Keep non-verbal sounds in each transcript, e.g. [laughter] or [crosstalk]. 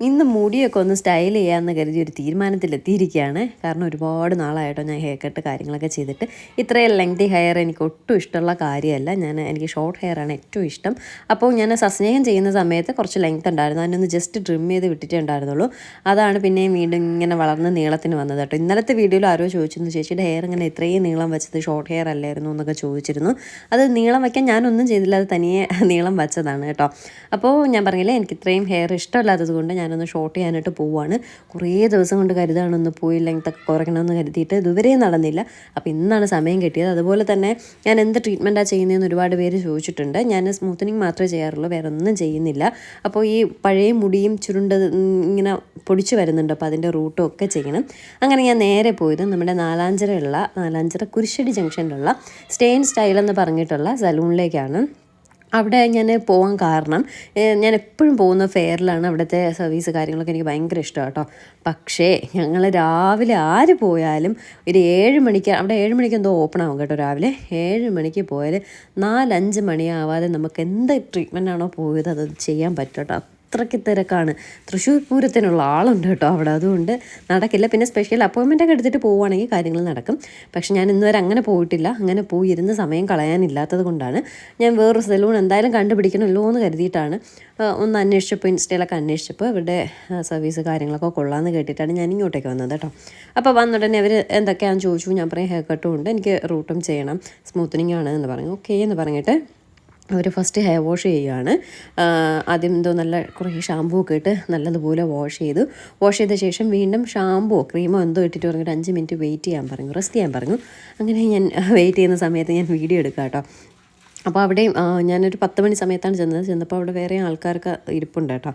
ഇന്ന് മുടിയൊക്കെ ഒന്ന് സ്റ്റൈൽ ചെയ്യാമെന്ന് കരുതി ഒരു തീരുമാനത്തിലെത്തിയിരിക്കുകയാണ്. കാരണം ഒരുപാട് നാളായിട്ടോ ഞാൻ ഹെയർ കട്ട് കാര്യങ്ങളൊക്കെ ചെയ്തിട്ട്. ഇത്രയും ലെങ്തി ഹെയർ എനിക്ക് ഒട്ടും ഇഷ്ടമുള്ള കാര്യമല്ല. ഞാൻ എനിക്ക് ഷോർട്ട് ഹെയർ ആണ് ഏറ്റവും ഇഷ്ടം. അപ്പോൾ ഞാൻ സസ്നേഹം ചെയ്യുന്ന സമയത്ത് കുറച്ച് ലെങ്ത് ഉണ്ടായിരുന്നു. അതിനൊന്ന് ജസ്റ്റ് ട്രിം ചെയ്ത് വിട്ടിട്ടേ ഉണ്ടായിരുന്നുള്ളൂ. അതാണ് പിന്നെയും വീണ്ടും ഇങ്ങനെ വളർന്ന് നീളത്തിന് വന്നത് കേട്ടോ. ഇന്നലത്തെ വീഡിയോയിൽ ആരോ ചോദിച്ചിരുന്നു ചേച്ചിയുടെ ഹെയർ ഇങ്ങനെ ഇത്രയും നീളം വെച്ചത് ഷോർട്ട് ഹെയർ അല്ലായിരുന്നു എന്നൊക്കെ ചോദിച്ചിരുന്നു. അത് നീളം വയ്ക്കാൻ ഞാനൊന്നും ചെയ്തില്ല. അത് തനിയെ [laughs] നീളം വെച്ചതാണ് കേട്ടോ. അപ്പോൾ ഞാൻ പറഞ്ഞില്ലേ എനിക്ക് ഇത്രയും ഹെയർ ഇഷ്ടമല്ലാത്തത് കൊണ്ട് ഞാനൊന്ന് ഷോർട്ട് ചെയ്യാനായിട്ട് പോവുകയാണ് കുറേ ദിവസം കൊണ്ട് കരുതാണ് ഒന്ന് പോയി ലെങ്ത്തൊക്കെ കുറയ്ക്കണമെന്ന് കരുതിയിട്ട് ഇതുവരെ നടന്നില്ല. അപ്പോൾ ഇന്നാണ് സമയം കിട്ടിയത്. അതുപോലെ തന്നെ ഞാൻ എന്ത് ട്രീറ്റ്മെന്റാണ് ചെയ്യുന്നതെന്ന് ഒരുപാട് പേര് ചോദിച്ചിട്ടുണ്ട്. ഞാൻ സ്മൂത്തനിങ് മാത്രമേ ചെയ്യാറുള്ളൂ വേറെ ഒന്നും ചെയ്യുന്നില്ല. അപ്പോൾ ഈ പഴയ മുടിയും ചുരുണ്ട ഇങ്ങനെ പൊടിച്ചു വരുന്നുണ്ട്. അപ്പോൾ അതിന്റെ റൂട്ടും ഒക്കെ ചെയ്യണം. അങ്ങനെ ഞാൻ നേരെ പോയത് നമ്മുടെ നാലാഞ്ചിറയുള്ള നാലാഞ്ചര കുരിശടി ജംഗ്ഷനിലുള്ള സ്റ്റെയിൻ സ്റ്റൈൽ എന്ന് പറഞ്ഞിട്ടുള്ള സലൂണിലേക്കാണ് അവിടെ ഞാൻ പോകാൻ കാരണം ഞാൻ എപ്പോഴും പോകുന്ന ഫെയറിലാണ് അവിടുത്തെ സർവീസ് കാര്യങ്ങളൊക്കെ എനിക്ക് ഭയങ്കര ഇഷ്ടമാണ് കേട്ടോ. പക്ഷേ ഞങ്ങൾ രാവിലെ ആര് പോയാലും ഒരു ഏഴ് മണിക്ക് അവിടെ ഏഴ് മണിക്ക് എന്തോ ഓപ്പൺ ആവും കേട്ടോ രാവിലെ. ഏഴ് മണിക്ക് പോയാൽ നാലഞ്ച് മണിയാവാതെ നമുക്ക് എന്ത് ട്രീറ്റ്മെന്റ് ആണോ പോയത് അത് ചെയ്യാൻ പറ്റും കേട്ടോ. അത്രയ്ക്ക് തിരക്കാണ്. തൃശ്ശൂർ പൂരത്തിനുള്ള ആളുണ്ട് കേട്ടോ അവിടെ അതുകൊണ്ട് നടക്കില്ല. പിന്നെ സ്പെഷ്യൽ അപ്പോയിൻമെന്റ് ഒക്കെ എടുത്തിട്ട് പോവുകയാണെങ്കിൽ കാര്യങ്ങൾ നടക്കും. പക്ഷേ ഞാൻ ഇന്നുവരെ അങ്ങനെ പോയിട്ടില്ല. അങ്ങനെ പോയി ഇരുന്ന് സമയം കളയാനില്ലാത്തത് കൊണ്ടാണ് ഞാൻ വേറൊരു സലൂൺ എന്തായാലും കണ്ടുപിടിക്കണമല്ലോ എന്ന് കരുതിയിട്ടാണ്. ഒന്ന് അന്വേഷിച്ചപ്പോൾ ഇൻസ്റ്റയിലൊക്കെ അന്വേഷിച്ചപ്പോൾ ഇവരുടെ സർവീസ് കാര്യങ്ങളൊക്കെ കൊള്ളാമെന്ന് കേട്ടിട്ടാണ് ഞാൻ ഇങ്ങോട്ടേക്ക് വന്നത് കേട്ടോ. അപ്പോൾ വന്നുടനെ അവർ എന്തൊക്കെയാണെന്ന് ചോദിച്ചു. ഞാൻ പറയും ഹെയർ കട്ടും ഉണ്ട്. എനിക്ക് റൂട്ടും ചെയ്യണം. സ്മൂത്തനിങ് ആണ് എന്ന് പറഞ്ഞു. ഓക്കേ എന്ന് പറഞ്ഞിട്ട് അവർ ഫസ്റ്റ് ഹെയർ വാഷ് ചെയ്യുകയാണ്. ആദ്യം എന്തോ നല്ല കുറേ ഷാമ്പൂ ഒക്കെ ഇട്ട് നല്ലതുപോലെ വാഷ് ചെയ്തു. വാഷ് ചെയ്ത ശേഷം വീണ്ടും ഷാമ്പോ ക്രീമോ എന്തോ ഇട്ടിട്ട് പറഞ്ഞിട്ട് അഞ്ച് മിനിറ്റ് വെയിറ്റ് ചെയ്യാൻ പറഞ്ഞു റെസ്റ്റ് ചെയ്യാൻ പറഞ്ഞു. അങ്ങനെ ഞാൻ വെയിറ്റ് ചെയ്യുന്ന സമയത്ത് ഞാൻ വീഡിയോ എടുക്കാം കേട്ടോ. അപ്പോൾ അവിടെയും ഞാനൊരു പത്ത് മണി സമയത്താണ് ചെന്നത്. ചെന്നപ്പോൾ അവിടെ വേറെ ആൾക്കാർക്ക് ഇരിപ്പുണ്ട് കേട്ടോ.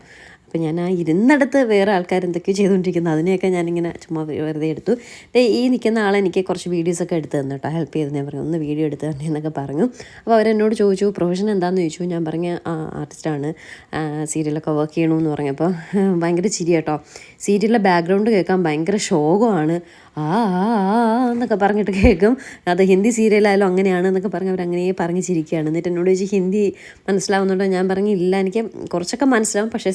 അപ്പോൾ ഞാൻ ആ ഇരുന്നിടത്ത് വേറെ ആൾക്കാർ എന്തൊക്കെയോ ചെയ്തുകൊണ്ടിരിക്കുന്നത് അതിനെയൊക്കെ ഞാനിങ്ങനെ ചുമ്മാ വെറുതെ എടുത്തു. ഈ നിൽക്കുന്ന ആൾ എനിക്ക് കുറച്ച് വീഡിയോസൊക്കെ എടുത്ത് തന്നു കേട്ടോ. ഹെൽപ്പ് ചെയ്ത്. ഞാൻ പറഞ്ഞു ഒന്ന് വീഡിയോ എടുത്ത് തന്നെ എന്നൊക്കെ പറഞ്ഞു. അപ്പോൾ അവരെന്നോട് ചോദിച്ചു പ്രൊഫഷൻ എന്താണെന്ന് ചോദിച്ചു. ഞാൻ പറഞ്ഞ ആർട്ടിസ്റ്റാണ് സീരിയലൊക്കെ വർക്ക് ചെയ്യണമെന്ന് പറഞ്ഞപ്പോൾ ഭയങ്കര ചിരി കേട്ടോ സീരിയലിലെ ബാക്ക്ഗ്രൗണ്ട് കേൾക്കാൻ ഭയങ്കര ശോകമാണ്. ആ ആ എന്നൊക്കെ പറഞ്ഞിട്ട് കേൾക്കും. അത് ഹിന്ദി സീരിയലായാലും അങ്ങനെയാണ് എന്നൊക്കെ പറഞ്ഞ് അവർ അങ്ങനെ പറഞ്ഞ് ചിരിക്കുകയാണ്. എന്നിട്ട് എന്നോട് ചോദിച്ചു ഹിന്ദി മനസ്സിലാവുന്നുണ്ടോ? ഞാൻ പറഞ്ഞില്ല എനിക്ക് കുറച്ചൊക്കെ മനസ്സിലാവും. പക്ഷേ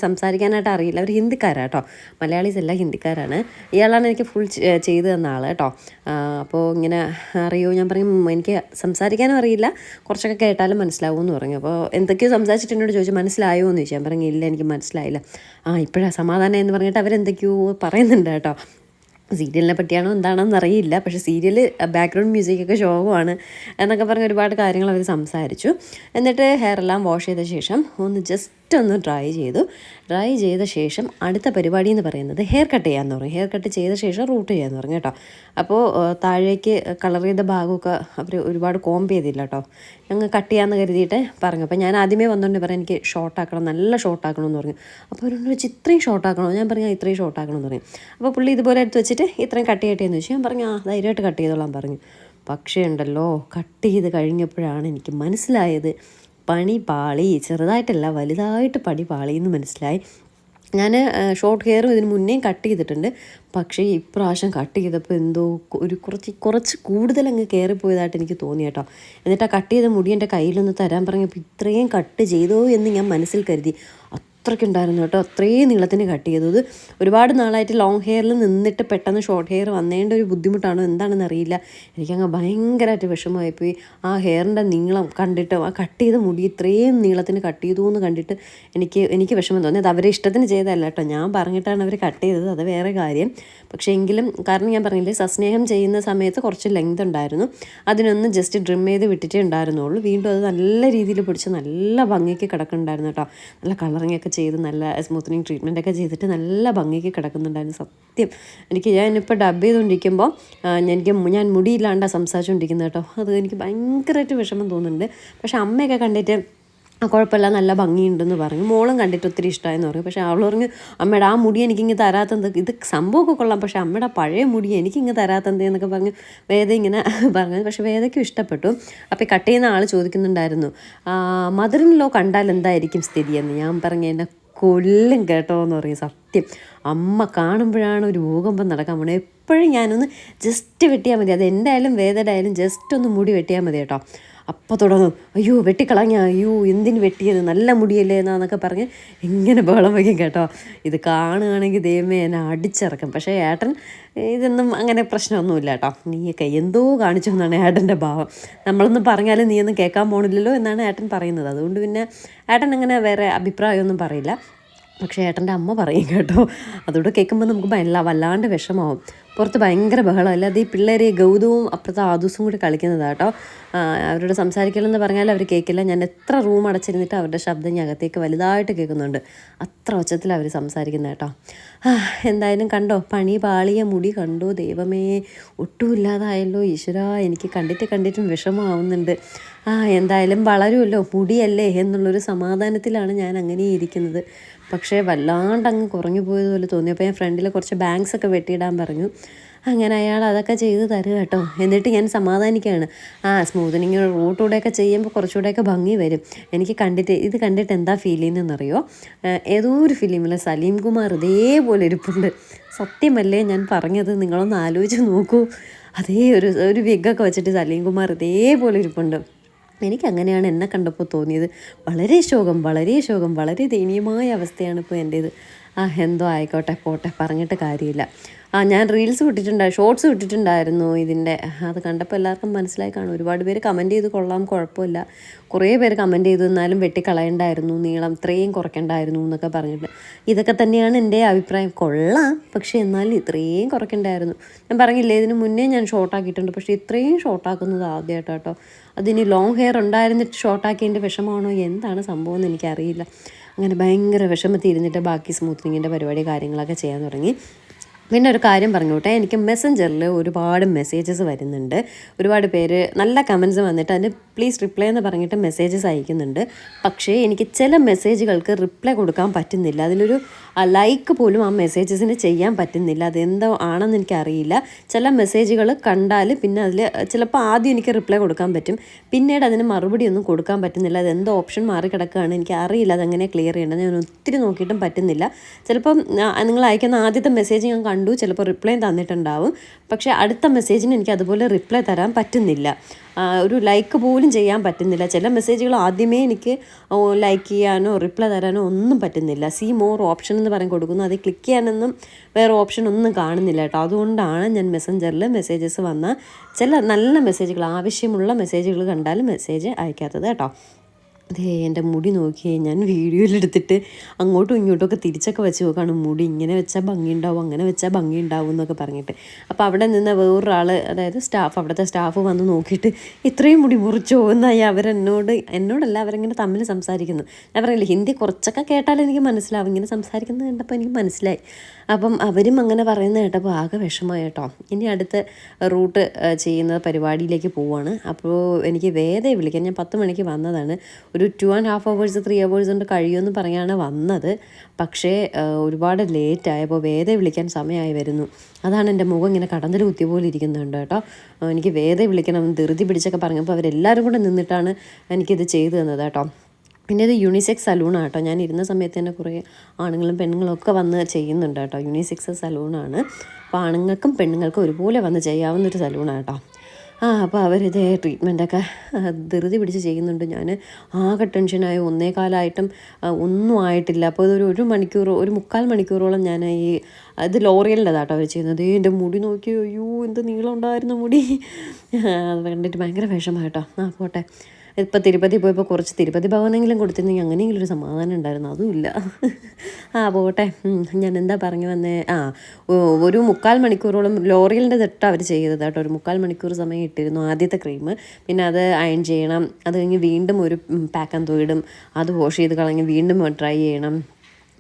സംസാരിക്കാനായിട്ട് അറിയില്ല. അവർ ഹിന്ദിക്കാരാണ് കേട്ടോ മലയാളീസ് എല്ലാം ഹിന്ദിക്കാരാണ്. ഇയാളാണ് എനിക്ക് ഫുൾ ചെയ്തു തന്ന ആൾ കേട്ടോ അപ്പോൾ ഇങ്ങനെ അറിയോ ഞാൻ പറയും എനിക്ക് സംസാരിക്കാനും അറിയില്ല. കുറച്ചൊക്കെ കേട്ടാലും മനസ്സിലാവും എന്ന് പറഞ്ഞു. അപ്പോൾ എന്തൊക്കെയോ സംസാരിച്ചിട്ട് എന്നോട് ചോദിച്ചു മനസ്സിലായോ? എന്ന് ചോദിച്ചു. ഞാൻ പറഞ്ഞു ഇല്ല എനിക്ക് മനസ്സിലായില്ല. ആ ഇപ്പോഴാണ് സമാധാനം എന്ന് പറഞ്ഞിട്ട് അവരെന്തൊക്കെയോ പറയുന്നുണ്ട് കേട്ടോ. സീരിയലിനെ പറ്റിയാണോ എന്താണെന്ന് അറിയില്ല. പക്ഷേ സീരിയൽ ബാക്ക്ഗ്രൗണ്ട് മ്യൂസിക്കൊക്കെ ശോകമാണ് എന്നൊക്കെ പറഞ്ഞ് ഒരുപാട് കാര്യങ്ങൾ അവർ സംസാരിച്ചു. എന്നിട്ട് ഹെയർ എല്ലാം വാഷ് ചെയ്ത ശേഷം ഒന്ന് ജസ്റ്റ് ഒന്ന് ട്രൈ ചെയ്തു. ട്രൈ ചെയ്ത ശേഷം അടുത്ത പരിപാടി എന്ന് പറയുന്നത് ഹെയർ കട്ട് ചെയ്യാമെന്ന് പറഞ്ഞു. ഹെയർ കട്ട് ചെയ്ത ശേഷം റൂട്ട് ചെയ്യാമെന്ന് പറഞ്ഞു കേട്ടോ. അപ്പോൾ താഴേക്ക് കളർ ചെയ്ത ഭാഗമൊക്കെ അവർ ഒരുപാട് കോംബ് ചെയ്തില്ല കേട്ടോ. ഞങ്ങൾ കട്ട് ചെയ്യാമെന്ന് കരുതിയിട്ട് പറഞ്ഞു. അപ്പോൾ ഞാൻ ആദ്യമേ വന്നുകൊണ്ട് പറയാം എനിക്ക് ഷോർട്ട് ആക്കണം നല്ല ഷോർട്ട് ആക്കണം എന്ന് പറഞ്ഞു. അപ്പോൾ അവരോട് വെച്ച് ഇത്രയും ഷോർട്ട് ആക്കണോ ഞാൻ പറഞ്ഞു "ആ, ഇത്രയും എന്ന് പറഞ്ഞു. അപ്പോൾ പുള്ളി ഇതുപോലെ എടുത്ത് വെച്ചിട്ട് ഇത്രയും കട്ട് ചെയ്യട്ടെ എന്ന് വെച്ചു. ഞാൻ പറഞ്ഞു ആ ധൈര്യമായിട്ട് കട്ട് ചെയ്തോളാം പറഞ്ഞു. പക്ഷേ ഉണ്ടല്ലോ കട്ട് ചെയ്ത് കഴിഞ്ഞപ്പോഴാണ് എനിക്ക് മനസ്സിലായത് പണി പാളി ചെറുതായിട്ടല്ല വലുതായിട്ട് പണി പാളി എന്ന് മനസ്സിലായി. ഞാൻ ഷോർട്ട് ഹെയറും ഇതിന് മുന്നേയും കട്ട് ചെയ്തിട്ടുണ്ട്. പക്ഷേ ഇപ്രാവശ്യം കട്ട് ചെയ്തപ്പോൾ എന്തോ ഒരു കുറച്ച് കുറച്ച് കൂടുതൽ അങ്ങ് കയറിപ്പോയതായിട്ട് എനിക്ക് തോന്നി കേട്ടോ. എന്നിട്ട് ആ കട്ട് ചെയ്ത മുടി എന്റെ കയ്യിലൊന്ന് തരാൻ പറഞ്ഞപ്പോൾ ഇത്രയും കട്ട് ചെയ്തോ എന്ന് ഞാൻ മനസ്സിൽ കരുതി. അത്രയ്ക്കുണ്ടായിരുന്നു കേട്ടോ. അത്രയും നീളത്തിന് കട്ട് ചെയ്തത് ഒരുപാട് നാളായിട്ട് ലോങ് ഹെയറിൽ നിന്നിട്ട് പെട്ടെന്ന് ഷോർട്ട് ഹെയർ വന്നതിന്റെ ഒരു ബുദ്ധിമുട്ടാണോ? എന്താണെന്ന് അറിയില്ല. എനിക്കങ്ങ് ഭയങ്കരമായിട്ട് വിഷമമായിപ്പോയി ആ ഹെയറിന്റെ നീളം കണ്ടിട്ട് ആ കട്ട് ചെയ്ത മുടി ഇത്രയും നീളത്തിന് കട്ട് ചെയ്തു എന്ന് കണ്ടിട്ട് എനിക്ക് എനിക്ക് വിഷമം തോന്നി. അത് അവരെ ഇഷ്ടത്തിന് ചെയ്തതല്ല കേട്ടോ. ഞാൻ പറഞ്ഞിട്ടാണ് അവർ കട്ട് ചെയ്തത്. അത് വേറെ കാര്യം. പക്ഷേ എങ്കിലും കാരണം ഞാൻ പറഞ്ഞില്ലേ സസ്നേഹം ചെയ്യുന്ന സമയത്ത് കുറച്ച് ലെങ്ത് ഉണ്ടായിരുന്നു. അതിനൊന്ന് ജസ്റ്റ് ഡ്രിം ചെയ്ത് വിട്ടിട്ടേ ഉണ്ടായിരുന്നുള്ളൂ. വീണ്ടും അത് നല്ല രീതിയിൽ പിടിച്ച് നല്ല ഭംഗിക്ക് കിടക്കുന്നുണ്ടായിരുന്നു കേട്ടോ. നല്ല കളറിങ് ഒക്കെ ചെയ്ത് നല്ല സ്മൂത്തനിങ് ട്രീറ്റ്മെന്റ് ഒക്കെ ചെയ്തിട്ട് നല്ല ഭംഗിക്ക് കിടക്കുന്നുണ്ടായിരുന്നു സത്യം. എനിക്ക് ഞാനിപ്പോൾ ഡബ് ചെയ്തുകൊണ്ടിരിക്കുമ്പോൾ എനിക്ക് ഞാൻ മുടിയില്ലാണ്ടാണ് സംസാരിച്ചുകൊണ്ടിരിക്കുന്നത് കേട്ടോ. അത് എനിക്ക് ഭയങ്കരമായിട്ട് വിഷമം തോന്നുന്നുണ്ട്. പക്ഷേ അമ്മയൊക്കെ കണ്ടിട്ട് കുഴപ്പമില്ല നല്ല ഭംഗിയുണ്ടെന്ന് പറഞ്ഞു. മോളും കണ്ടിട്ട് ഒത്തിരി ഇഷ്ടമായെന്ന് പറഞ്ഞു. പക്ഷേ അവൾ പറഞ്ഞു അമ്മയുടെ ആ മുടി എനിക്കിങ്ങ് തരാത്തത് ഇത് സംഭവമൊക്കെ കൊള്ളാം. പക്ഷേ അമ്മയുടെ പഴയ മുടി എനിക്കിങ്ങ് തരാത്തത് എന്നൊക്കെ പറഞ്ഞ് വേദ ഇങ്ങനെ [laughs] പറഞ്ഞു. പക്ഷേ വേദയ്ക്കും ഇഷ്ടപ്പെട്ടു. അപ്പോൾ കട്ട് ചെയ്യുന്ന ആൾ ചോദിക്കുന്നുണ്ടായിരുന്നു മദറിനിലോ കണ്ടാൽ എന്തായിരിക്കും സ്ഥിതി? എന്ന്. ഞാൻ പറഞ്ഞു എന്നെ കൊല്ലും കേട്ടോ എന്ന് പറയും സത്യം. അമ്മ കാണുമ്പോഴാണ് ഒരു ഭൂകമ്പം നടക്കാൻ പോണത്. എപ്പോഴും ഞാനൊന്ന് ജസ്റ്റ് വെട്ടിയാൽ മതി. അത് എന്റെ ആയാലും വേദയുടെ ആയാലും ജസ്റ്റ് ഒന്ന് മുടി വെട്ടിയാൽ മതി കേട്ടോ. അപ്പോൾ തുടങ്ങും. അയ്യോ വെട്ടിക്കളഞ്ഞ അയ്യോ എന്തിന് വെട്ടിയത്? നല്ല മുടിയല്ലേ എന്നാന്നൊക്കെ പറഞ്ഞ് ഇങ്ങനെ ബഹളം വയ്ക്കും കേട്ടോ. ഇത് കാണുകയാണെങ്കിൽ ദൈവമേ എന്നെ അടിച്ചിറക്കും. പക്ഷേ ഏട്ടൻ ഇതൊന്നും അങ്ങനെ പ്രശ്നമൊന്നുമില്ല കേട്ടോ. നീയൊക്കെ എന്തോ കാണിച്ചു എന്നാണ് ഏട്ടന്റെ ഭാവം. നമ്മളൊന്നും പറഞ്ഞാലും നീയൊന്നും കേൾക്കാൻ പോണില്ലല്ലോ എന്നാണ് ഏട്ടൻ പറയുന്നത്. അതുകൊണ്ട് പിന്നെ ഏട്ടൻ അങ്ങനെ വേറെ അഭിപ്രായമൊന്നും പറയില്ല. പക്ഷേ ഏട്ടന്റെ അമ്മ പറയും കേട്ടോ അതുകൂടെ കേൾക്കുമ്പോൾ നമുക്ക് വല്ല വല്ലാണ്ട് വിഷമാവും. പുറത്ത് ഭയങ്കര ബഹളം. അല്ലാതെ ഈ പിള്ളേർ ഗൗതവും അപ്പുറത്തെ ആദൂസും കൂടി കളിക്കുന്നതാണ് കേട്ടോ. അവരോട് സംസാരിക്കലെന്ന് പറഞ്ഞാൽ അവർ കേൾക്കില്ല ഞാൻ എത്ര റൂം അടച്ചിരുന്നിട്ട് അവരുടെ ശബ്ദം ഞാൻ അകത്തേക്ക് വലുതായിട്ട് കേൾക്കുന്നുണ്ട്. അത്ര ഒച്ചത്തിൽ അവർ സംസാരിക്കുന്നത് കേട്ടോ. എന്തായാലും കണ്ടോ പണി പാളിയ മുടി കണ്ടോ ദൈവമേ. ഒട്ടും ഇല്ലാതായല്ലോ ഈശ്വര എനിക്ക് കണ്ടിട്ട് കണ്ടിട്ടും വിഷമമാവുന്നുണ്ട് ആ എന്തായാലും വളരുമല്ലോ മുടിയല്ലേ എന്നുള്ളൊരു സമാധാനത്തിലാണ് ഞാൻ അങ്ങനെ ഇരിക്കുന്നത് പക്ഷേ വല്ലാണ്ട് അങ്ങ് കുറഞ്ഞു പോയതുപോലെ തോന്നി. അപ്പോൾ ഞാൻ ഫ്രണ്ടിൽ കുറച്ച് ബാങ്ക്സ് ഒക്കെ വെട്ടിയിടാൻ പറഞ്ഞു. അങ്ങനെ അയാൾ അതൊക്കെ ചെയ്ത് തരും കേട്ടോ. എന്നിട്ട് ഞാൻ സമാധാനിക്കുകയാണ്. ആ സ്മൂത്തനിങ് റൂട്ടൂടെയൊക്കെ ചെയ്യുമ്പോൾ കുറച്ചുകൂടെയൊക്കെ ഭംഗി വരും. എനിക്ക് കണ്ടിട്ട് ഇത് കണ്ടിട്ട് എന്താ ഫീൽ ചെയ്യുന്നതെന്നറിയോ? ഏതോ ഒരു ഫിലിമിൽ സലീം കുമാർ ഇതേപോലെ ഇരിപ്പുണ്ട്. സത്യമല്ലേ ഞാൻ പറഞ്ഞത്? നിങ്ങളൊന്ന് ആലോചിച്ച് നോക്കൂ. അതേ ഒരു ഒരു വിഗൊക്കെ വെച്ചിട്ട് സലീം കുമാർ ഇതേപോലെ ഇരിപ്പുണ്ട്. എനിക്ക് അങ്ങനെയാണ് എന്നെ കണ്ടപ്പോൾ തോന്നിയത്. വളരെ ശോകം വളരെ ശോകം വളരെ ദയനീയമായ അവസ്ഥയാണ് ഇപ്പോൾ എന്റേത്. ആ എന്തോ ആയിക്കോട്ടെ പോട്ടെ പറഞ്ഞിട്ട് കാര്യമില്ല. ആ ഞാൻ റീൽസ് വിട്ടിട്ടുണ്ടായി ഷോർട്സ് വിട്ടിട്ടുണ്ടായിരുന്നു ഇതിന്റെ. അത് കണ്ടപ്പോൾ എല്ലാവർക്കും മനസ്സിലായി കാണും. ഒരുപാട് പേര് കമന്റ് ചെയ്ത് കൊള്ളാം കുഴപ്പമില്ല. കുറേ പേര് കമന്റ് ചെയ്തു എന്നാലും വെട്ടിക്കളയണ്ടായിരുന്നു നീളം ഇത്രയും കുറയ്ക്കണ്ടായിരുന്നു എന്നൊക്കെ പറഞ്ഞിട്ട്. ഇതൊക്കെ തന്നെയാണ് എന്റെ അഭിപ്രായം. കൊള്ളാം പക്ഷേ എന്നാലും ഇത്രയും കുറയ്ക്കണ്ടായിരുന്നു. ഞാൻ പറഞ്ഞില്ലേ ഇതിന് മുന്നേ ഞാൻ ഷോർട്ടാക്കിയിട്ടുണ്ട് പക്ഷേ ഇത്രയും ഷോർട്ടാക്കുന്നത് ആദ്യമായിട്ടോ അതിനി ലോങ് ഹെയർ ഉണ്ടായിരുന്നിട്ട് ഷോർട്ടാക്കിയതിന്റെ വിഷമമാണോ എന്താണ് സംഭവം എന്ന് എനിക്കറിയില്ല. അങ്ങനെ ഭയങ്കര വിഷമത്തിൽ ഇരുന്നിട്ട് ബാക്കി സ്മൂത്തനിങ്ങിന്റെ പരിപാടി കാര്യങ്ങളൊക്കെ ചെയ്യാൻ തുടങ്ങി. പിന്നെ ഒരു കാര്യം പറഞ്ഞോട്ടെ എനിക്ക് മെസ്സഞ്ചറിൽ ഒരുപാട് മെസ്സേജസ് വരുന്നുണ്ട്. ഒരുപാട് പേര് നല്ല കമൻസ് വന്നിട്ട് അതിന് പ്ലീസ് റിപ്ലൈ എന്ന് പറഞ്ഞിട്ട് മെസ്സേജസ് അയക്കുന്നുണ്ട്. പക്ഷേ എനിക്ക് ചില മെസ്സേജുകൾക്ക് റിപ്ലൈ കൊടുക്കാൻ പറ്റുന്നില്ല. അതിലൊരു ലൈക്ക് പോലും ആ മെസ്സേജസിന് ചെയ്യാൻ പറ്റുന്നില്ല. അതെന്തോ ആണെന്ന് എനിക്കറിയില്ല. ചില മെസ്സേജുകൾ കണ്ടാൽ പിന്നെ അതിൽ ചിലപ്പോൾ ആദ്യം എനിക്ക് റിപ്ലൈ കൊടുക്കാൻ പറ്റും. പിന്നീട് അതിന് മറുപടി ഒന്നും കൊടുക്കാൻ പറ്റുന്നില്ല. അതെന്തോ ഓപ്ഷൻ മാറി കിടക്കുകയാണ് എനിക്ക് അറിയില്ല അതെങ്ങനെ ക്ലിയർ ചെയ്യേണ്ടത് ഞാൻ ഒത്തിരി നോക്കിയിട്ടും പറ്റുന്നില്ല. ചിലപ്പം നിങ്ങൾ അയക്കുന്ന ആദ്യത്തെ മെസ്സേജ് ഞാൻ കണ്ടു ചിലപ്പോൾ റിപ്ലൈ തന്നിട്ടുണ്ടാവും. പക്ഷേ അടുത്ത മെസ്സേജിന് എനിക്ക് അതുപോലെ റിപ്ലൈ തരാൻ പറ്റുന്നില്ല. ഒരു ലൈക്ക് പോലും ചെയ്യാൻ പറ്റുന്നില്ല. ചില മെസ്സേജുകൾ ആദ്യമേ എനിക്ക് ലൈക്ക് ചെയ്യാനോ റിപ്ലൈ തരാനോ ഒന്നും പറ്റുന്നില്ല. സി മോർ ഓപ്ഷൻ എന്ന് പറഞ്ഞ് കൊടുക്കുന്നു. അത് ക്ലിക്ക് ചെയ്യാനൊന്നും വേറെ ഓപ്ഷൻ ഒന്നും കാണുന്നില്ല കേട്ടോ. അതുകൊണ്ടാണ് ഞാൻ മെസ്സഞ്ചറിൽ മെസ്സേജസ് വന്ന ചില നല്ല മെസ്സേജുകൾ ആവശ്യമുള്ള മെസ്സേജുകൾ കണ്ടാൽ മെസ്സേജ് അയക്കാത്തത് കേട്ടോ. അതേ എന്റെ മുടി നോക്കിയേ ഞാൻ വീഡിയോയിലെടുത്തിട്ട് അങ്ങോട്ടും ഇങ്ങോട്ടും ഒക്കെ തിരിച്ചൊക്കെ വെച്ച് നോക്കുകയാണ് മുടി ഇങ്ങനെ വെച്ചാൽ ഭംഗി ഉണ്ടാവും അങ്ങനെ വെച്ചാൽ ഭംഗി ഉണ്ടാവും എന്നൊക്കെ പറഞ്ഞിട്ട്. അപ്പോൾ അവിടെ നിന്ന് വേറൊരാൾ അതായത് സ്റ്റാഫ് അവിടുത്തെ സ്റ്റാഫ് വന്ന് നോക്കിയിട്ട് ഇത്രയും മുടി മുറിച്ചോ എന്നായി അവരെന്നോട് എന്നോടല്ല അവരിങ്ങനെ തമ്മിൽ സംസാരിക്കുന്നു. ഞാൻ പറയില്ല ഹിന്ദി കുറച്ചൊക്കെ കേട്ടാൽ എനിക്ക് മനസ്സിലാവും. ഇങ്ങനെ സംസാരിക്കുന്നത് കണ്ടപ്പോൾ എനിക്ക് മനസ്സിലായി. അപ്പം അവരും അങ്ങനെ പറയുന്നത് കേട്ടപ്പോൾ ആകെ വിഷമമായി കേട്ടോ. ഇനി അടുത്ത റൂട്ട് ചെയ്യുന്ന പരിപാടിയിലേക്ക് പോവാണ്. അപ്പോൾ എനിക്ക് വേദയെ വിളിക്കാൻ ഞാൻ പത്ത് മണിക്ക് വന്നതാണ്. ഒരു two and half hours three hours കൊണ്ട് കഴിയുമെന്ന് പറയാണ് വന്നത്. പക്ഷേ ഒരുപാട് ലേറ്റ് ആയപ്പോൾ വേദ വിളിക്കാൻ സമയമായി വരുന്നു. അതാണ് എന്റെ മുഖം ഇങ്ങനെ കടന്നൽ കുത്തിയ പോലെ ഇരിക്കുന്നുണ്ട് കേട്ടോ. എനിക്ക് വേദ വിളിക്കണം ധൃതി പിടിച്ചൊക്കെ പറഞ്ഞപ്പോൾ അവരെല്ലാവരും കൂടെ നിന്നിട്ടാണ് എനിക്കിത് ചെയ്തു തന്നത് കേട്ടോ. പിന്നെ ഇത് യൂണിസെക്സ് സലൂണാണ് കേട്ടോ. ഞാൻ ഇരുന്ന സമയത്ത് തന്നെ കുറേ ആണുങ്ങളും പെണ്ണുങ്ങളും ഒക്കെ വന്ന് ചെയ്യുന്നുണ്ട് കേട്ടോ. യൂണിസെക്സ് സലൂണാണ് അപ്പോൾ ആണുങ്ങൾക്കും പെണ്ണുങ്ങൾക്കും ഒരുപോലെ വന്ന് ചെയ്യാവുന്ന ഒരു സലൂണാണ് കേട്ടോ. ആ അപ്പോൾ അവരിത് ട്രീറ്റ്മെന്റൊക്കെ ധൃതി പിടിച്ച് ചെയ്യുന്നുണ്ട്. ഞാൻ ആകെ ടെൻഷനായി ഒന്നേ കാലമായിട്ടും ആ, ഒന്നും ആയിട്ടില്ല. അപ്പോൾ ഇതൊരു ഒരു മണിക്കൂർ ഒരു മുക്കാൽ മണിക്കൂറോളം ഞാൻ ഈ ഇത് ലോറിയലിന്റെ കേട്ടോ അവർ ചെയ്യുന്നത്. "ഏ, എന്റെ മുടി നോക്കി അയ്യോ എന്ത് നീളം ഉണ്ടായിരുന്നു മുടി അത് കണ്ടിട്ട് ഭയങ്കര വിഷമായിട്ടോ ആ പോട്ടെ. ഇപ്പം തിരുപ്പതി പോയപ്പോൾ കുറച്ച് തിരുപ്പതി ഭവനെങ്കിലും കൊടുത്തിരുന്നെങ്കിൽ അങ്ങനെയെങ്കിലും ഒരു സമാധാനം ഉണ്ടായിരുന്നു. അതുമില്ല ആ പോട്ടെ. ഞാൻ എന്താ പറഞ്ഞു വന്നേ? ആ ഒരു മുക്കാൽ മണിക്കൂറോളം ലോറിയലിന്റെ തൊട്ട് അവർ ചെയ്തത് കേട്ടോ. ഒരു മുക്കാൽ മണിക്കൂർ സമയം ഇട്ടിരുന്നു ആദ്യത്തെ ക്രീം. പിന്നെ അത് അയൺ ചെയ്യണം. അത് കഴിഞ്ഞ് വീണ്ടും ഒരു പാക്ക് തോയിടും അത് വാഷ് ചെയ്ത് കളഞ്ഞ് വീണ്ടും ട്രൈ ചെയ്യണം.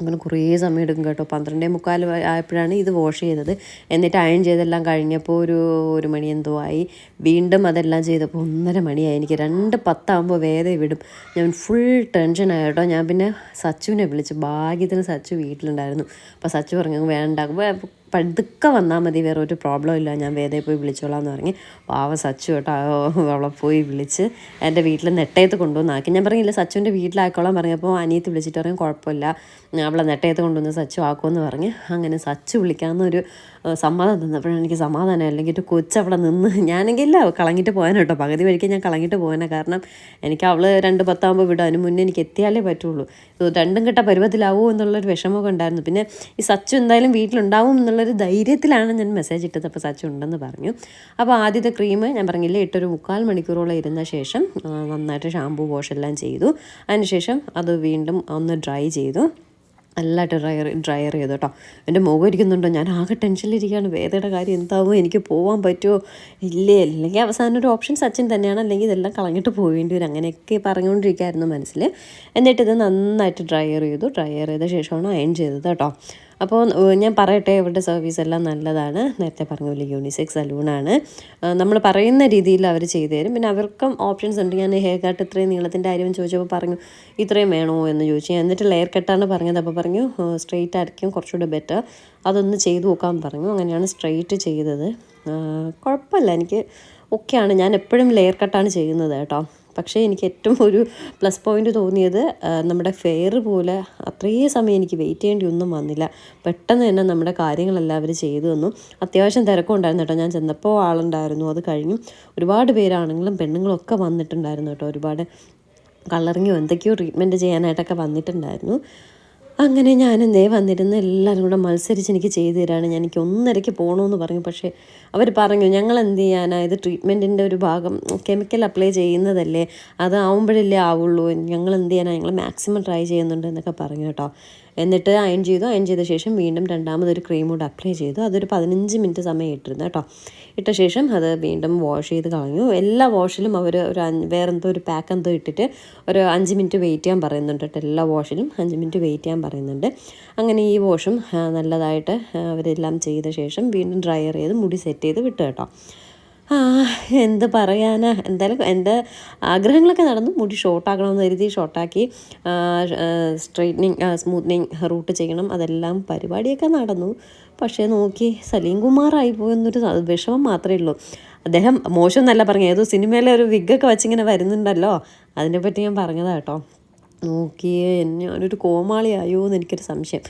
അങ്ങനെ കുറേ സമയം എടുക്കും കേട്ടോ. പന്ത്രണ്ടേ മുക്കാൽ ആയപ്പോഴാണ് ഇത് വാഷ് ചെയ്തത്. എന്നിട്ട് അയൺ ചെയ്തെല്ലാം കഴിഞ്ഞപ്പോൾ ഒരു ഒരു മണി എന്തോ ആയി. വീണ്ടും അതെല്ലാം ചെയ്തപ്പോൾ ഒന്നര മണിയായി. എനിക്ക് രണ്ട് പത്താകുമ്പോൾ വേദന വിടും. ഞാൻ ഫുൾ ടെൻഷനായി കേട്ടോ. ഞാൻ പിന്നെ സച്ചുവിനെ വിളിച്ചു ഭാഗ്യത്തിന് സച്ചു വീട്ടിലുണ്ടായിരുന്നു. അപ്പോൾ സച്ചു പറഞ്ഞു വേണ്ട പതുക്കെ വന്നാൽ മതി വേറെ ഒരു പ്രോബ്ലം ഇല്ല. ഞാൻ വേദയെ പോയി വിളിച്ചോളാം എന്ന് പറഞ്ഞ് പാവ സച്ചു കേട്ടോ അവളെ പോയി വിളിച്ച് എന്റെ വീട്ടിൽ നെട്ടയത്ത് കൊണ്ടുവന്നാക്കി ഞാൻ പറഞ്ഞില്ല സച്ചുവിന്റെ വീട്ടിലാക്കോളാം പറഞ്ഞപ്പോൾ അനിയത്ത് വിളിച്ചിട്ട് പറയും കുഴപ്പമില്ല. അവളെ നെട്ടയത്ത് കൊണ്ടുവന്ന് സച്ചു ആക്കുമെന്ന് പറഞ്ഞ്. അങ്ങനെ സച്ചു വിളിക്കാമെന്നൊരു സമ്മതം തന്നപ്പോഴാണ് എനിക്ക് സമാധാനം. അല്ലെങ്കിൽ ഒരു കൊച്ചവിടെ നിന്ന് ഞാനെങ്കിൽ ഇല്ല കളങ്ങിട്ട് പോകാൻ കേട്ടോ. പകുതി വഴിക്ക് ഞാൻ കളങ്ങിട്ട് പോകാനാ കാരണം എനിക്ക് അവൾ രണ്ട് പത്താകുമ്പോൾ വിടും. അതിന് മുന്നേ എനിക്ക് എത്തിയാലേ പറ്റുള്ളൂ. രണ്ടും കെട്ട പരുവത്തിലാവൂ എന്നുള്ളൊരു വിഷമമൊക്കെ ഉണ്ടായിരുന്നു. പിന്നെ ഈ സച്ചു എന്തായാലും വീട്ടിലുണ്ടാവും എന്നുള്ളൊരു ധൈര്യത്തിലാണ് ഞാൻ മെസ്സേജ് ഇട്ടത്. അപ്പോൾ സച്ചു ഉണ്ടെന്ന് പറഞ്ഞു. അപ്പോൾ ആദ്യത്തെ ക്രീം ഞാൻ പറഞ്ഞില്ലേ ഇട്ടൊരു മുക്കാൽ മണിക്കൂറോളം ഇരുന്ന ശേഷം നന്നായിട്ട് ഷാമ്പൂ വാഷ് എല്ലാം ചെയ്തു. അതിനുശേഷം അത് വീണ്ടും ഒന്ന് ഡ്രൈ ചെയ്തു. നല്ലതായിട്ട് ഡ്രയർ ഡ്രയർ ചെയ്തു കേട്ടോ എന്റെ മുഖം ഇരിക്കുന്നുണ്ടോ? ഞാൻ ആകെ ടെൻഷനിലിരിക്കുകയാണ് വേദയുടെ കാര്യം എന്താവും? എനിക്ക് പോകാൻ പറ്റുമോ? ഇല്ലേ? അല്ലെങ്കിൽ അവസാനം ഒരു ഓപ്ഷൻ സച്ചിൻ തന്നെയാണ്. അല്ലെങ്കിൽ ഇതെല്ലാം കളഞ്ഞിട്ട് പോകേണ്ടി വരും. അങ്ങനെയൊക്കെ പറഞ്ഞുകൊണ്ടിരിക്കുകയായിരുന്നു മനസ്സിൽ. എന്നിട്ട് ഇത് നന്നായിട്ട് ഡ്രയർ ചെയ്തു. ഡ്രയർ ചെയ്ത ശേഷമാണ് അയൺ ചെയ്തത് കേട്ടോ അപ്പോൾ ഞാൻ പറയട്ടെ ഇവരുടെ സർവീസ് എല്ലാം നല്ലതാണ്. നേരത്തെ പറഞ്ഞ പോലെ യൂണിസെക്സ് സലൂണാണ്. നമ്മൾ പറയുന്ന രീതിയിൽ അവർ ചെയ്തു തരും. പിന്നെ അവർക്കും ഓപ്ഷൻസ് ഉണ്ട്. ഞാൻ ഹെയർ കട്ട് ഇത്രയും നീളത്തിന്റെ കാര്യം ചോദിച്ചപ്പോൾ പറഞ്ഞു ഇത്രയും വേണോ? എന്ന് ചോദിച്ചു. ഞാൻ എന്നിട്ട് ലെയർ കട്ടാണ് പറഞ്ഞത്. അപ്പോൾ പറഞ്ഞു സ്ട്രെയിറ്റ് ആയിരിക്കും കുറച്ചുകൂടെ ബെറ്റർ അതൊന്ന് ചെയ്തു നോക്കാൻ പറഞ്ഞു. അങ്ങനെയാണ് സ്ട്രെയിറ്റ് ചെയ്തത്. കുഴപ്പമില്ല. എനിക്ക് ഓക്കെയാണ് ഞാൻ എപ്പോഴും ലെയർ കട്ടാണ് ചെയ്യുന്നത് കേട്ടോ. പക്ഷേ എനിക്ക് ഏറ്റവും ഒരു പ്ലസ് പോയിന്റ് തോന്നിയത് നമ്മുടെ ഫെയർ പോലെ അത്രയും സമയം എനിക്ക് വെയിറ്റ് ചെയ്യേണ്ടി ഒന്നും വന്നില്ല. പെട്ടെന്ന് തന്നെ നമ്മുടെ കാര്യങ്ങളെല്ലാം അവർ ചെയ്തു തന്നു. അത്യാവശ്യം തിരക്കും ഉണ്ടായിരുന്നു കേട്ടോ. ഞാൻ ചെന്നപ്പോൾ ആളുണ്ടായിരുന്നു. അത് കഴിഞ്ഞു. ഒരുപാട് പേരാണെങ്കിലും പെണ്ണുങ്ങളും ഒക്കെ വന്നിട്ടുണ്ടായിരുന്നു കേട്ടോ. ഒരുപാട് കളറിങ്ങോ എന്തൊക്കെയോ ട്രീറ്റ്മെന്റ് ചെയ്യാനായിട്ടൊക്കെ വന്നിട്ടുണ്ടായിരുന്നു. അങ്ങനെ ഞാൻ എന്തേ വന്നിരുന്ന് എല്ലാവരും കൂടെ മത്സരിച്ച് എനിക്ക് ചെയ്തു തരാണ്. ഞാൻ എനിക്ക് ഒന്നരയ്ക്ക് പോകണമെന്ന് പറഞ്ഞു. പക്ഷേ അവർ പറഞ്ഞു ഞങ്ങൾ എന്ത് ചെയ്യാനാ? ഇത് ട്രീറ്റ്മെന്റിന്റെ ഒരു ഭാഗം. കെമിക്കൽ അപ്ലൈ ചെയ്യുന്നതല്ലേ. അത് ആവുമ്പോഴല്ലേ ആവുള്ളൂ. ഞങ്ങൾ എന്ത് ചെയ്യാനാ? ഞങ്ങൾ മാക്സിമം ട്രൈ ചെയ്യുന്നുണ്ട് എന്നൊക്കെ പറഞ്ഞു കേട്ടോ. എന്നിട്ട് അയൺ ചെയ്തു. അയൺ ചെയ്ത ശേഷം വീണ്ടും രണ്ടാമതൊരു ക്രീം കൂടെ അപ്ലൈ ചെയ്തു. അതൊരു പതിനഞ്ച് മിനിറ്റ് സമയം ഇട്ടിരുന്നു കേട്ടോ. ഇട്ട ശേഷം അത് വീണ്ടും വാഷ് ചെയ്ത് കളഞ്ഞു. എല്ലാ വാഷിലും അവർ ഒരു വേറെന്തോ ഒരു പാക്ക് എന്തോ ഇട്ടിട്ട് ഒരു അഞ്ച് മിനിറ്റ് വെയിറ്റ് ചെയ്യാൻ പറയുന്നുണ്ട് കേട്ടോ. എല്ലാ വാഷിലും അഞ്ച് മിനിറ്റ് വെയിറ്റ് ചെയ്യാൻ പറയുന്നുണ്ട്. അങ്ങനെ ഈ വാഷും നല്ലതായിട്ട് അവരെല്ലാം ചെയ്ത ശേഷം വീണ്ടും ഡ്രയർ ചെയ്ത് മുടി സെറ്റ് ചെയ്ത് വിട്ടു കേട്ടോ. എന്ത് പറയാനാ? എന്തായാലും എന്റെ ആഗ്രഹങ്ങളൊക്കെ നടന്നു. മുടി ഷോർട്ടാക്കണമെന്ന് കരുതി ഷോർട്ടാക്കി. സ്ട്രെയിറ്റനിങ് സ്മൂത്തനിങ് റൂട്ട് ചെയ്യണം. അതെല്ലാം പരിപാടിയൊക്കെ നടന്നു. പക്ഷേ നോക്കി സലീം കുമാറായി പോയെന്നൊരു വിഷമം മാത്രമേ ഉള്ളൂ. അദ്ദേഹം മോശം എന്നല്ല പറഞ്ഞു. ഏതോ സിനിമയിലെ ഒരു വിഗൊക്കെ വെച്ചിങ്ങനെ വരുന്നുണ്ടല്ലോ. അതിനെപ്പറ്റി ഞാൻ പറഞ്ഞതാ കേട്ടോ. നോക്കിയേ ഞാനൊരു കോമാളിയായോ എന്ന് എനിക്കൊരു സംശയം.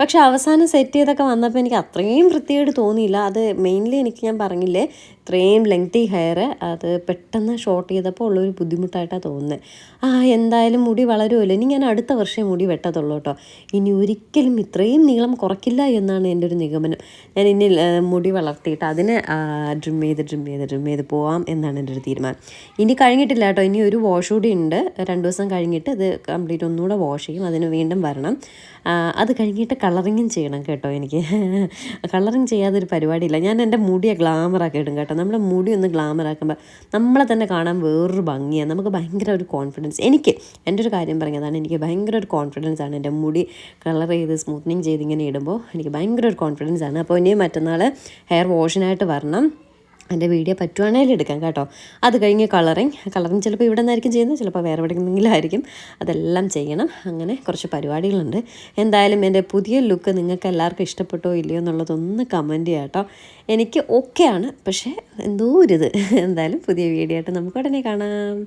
പക്ഷെ അവസാനം സെറ്റ് ചെയ്തൊക്കെ വന്നപ്പോൾ എനിക്ക് അത്രയും വൃത്തിയായിട്ട് തോന്നിയില്ല. അത് മെയിൻലി എനിക്ക് ഞാൻ പറഞ്ഞില്ലേ ഇത്രയും ലെങ്തി ഹെയർ അത് പെട്ടെന്ന് ഷോർട്ട് ചെയ്തപ്പോൾ ഉള്ളൊരു ബുദ്ധിമുട്ടായിട്ടാണ് തോന്നുന്നത് ആ എന്തായാലും മുടി വളരുമല്ലോ. ഇനി ഞാൻ അടുത്ത വർഷം മുടി വെട്ടത്തുള്ളൂ കേട്ടോ. ഇനി ഒരിക്കലും ഇത്രയും നീളം കുറയ്ക്കില്ല എന്നാണ് എന്റെ ഒരു നിഗമനം. ഞാൻ ഇനി മുടി വളർത്തിയിട്ട് അതിനെ ഡ്രിം ചെയ്ത് ഡ്രിം ചെയ്ത് ഡ്രിം ചെയ്ത് പോവാം എന്നാണ് എന്റെ ഒരു തീരുമാനം. ഇനി കഴിഞ്ഞിട്ടില്ല കേട്ടോ. ഇനി ഒരു വാഷ് കൂടി ഉണ്ട്. രണ്ട് ദിവസം കഴിഞ്ഞിട്ട് ഇത് കംപ്ലീറ്റ് ഒന്നുകൂടെ വാഷ് ചെയ്യും. അതിന് വീണ്ടും വരണം. അത് കഴിഞ്ഞിട്ട് കളറിങ്ങും ചെയ്യണം കേട്ടോ എനിക്ക്. [laughs] കളറിങ് ചെയ്യാതൊരു പരിപാടിയില്ല. ഞാൻ എന്റെ മുടിയെ ഗ്ലാമറാക്കി ഇടും കേട്ടോ. നമ്മുടെ മുടി ഒന്ന് ഗ്ലാമർ ആക്കുമ്പോൾ നമ്മളെ തന്നെ കാണാൻ വേറൊരു ഭംഗിയാണ് നമുക്ക് ഭയങ്കര ഒരു കോൺഫിഡൻസ് എനിക്ക് എന്റെ ഒരു കാര്യം പറഞ്ഞതാണ് എനിക്ക് ഭയങ്കര ഒരു കോൺഫിഡൻസ് ആണ് എന്റെ മുടി കളർ ചെയ്ത് സ്മൂത്തനിങ് ചെയ്ത് ഇങ്ങനെ ഇടുമ്പോൾ എനിക്ക് ഭയങ്കര ഒരു കോൺഫിഡൻസ് ആണ്. അപ്പോൾ ഇനി മറ്റന്നാൾ ഹെയർ വാഷിനായിട്ട് വരണം. എന്റെ വീഡിയോ പറ്റുവാണെങ്കിൽ എടുക്കാം കേട്ടോ. അത് കഴിഞ്ഞ് കളറിങ് കളറിങ് ചിലപ്പോൾ ഇവിടെ നിന്നായിരിക്കും ചെയ്യുന്നത് ചിലപ്പോൾ വേറെ എവിടെയെങ്കിലും ആയിരിക്കും. അതെല്ലാം ചെയ്യണം. അങ്ങനെ കുറച്ച് പരിപാടികളുണ്ട്. എന്തായാലും എന്റെ പുതിയ ലുക്ക് നിങ്ങൾക്ക് എല്ലാവർക്കും ഇഷ്ടപ്പെട്ടോ ഇല്ലയോ എന്നുള്ളതൊന്ന് കമന്റ് ചെയ്യാം കേട്ടോ. എനിക്ക് ഓക്കെയാണ് പക്ഷേ എന്തോ ഒരു ഇത്. എന്തായാലും പുതിയ വീഡിയോ ആയിട്ട് നമുക്ക് ഉടനെ കാണാം.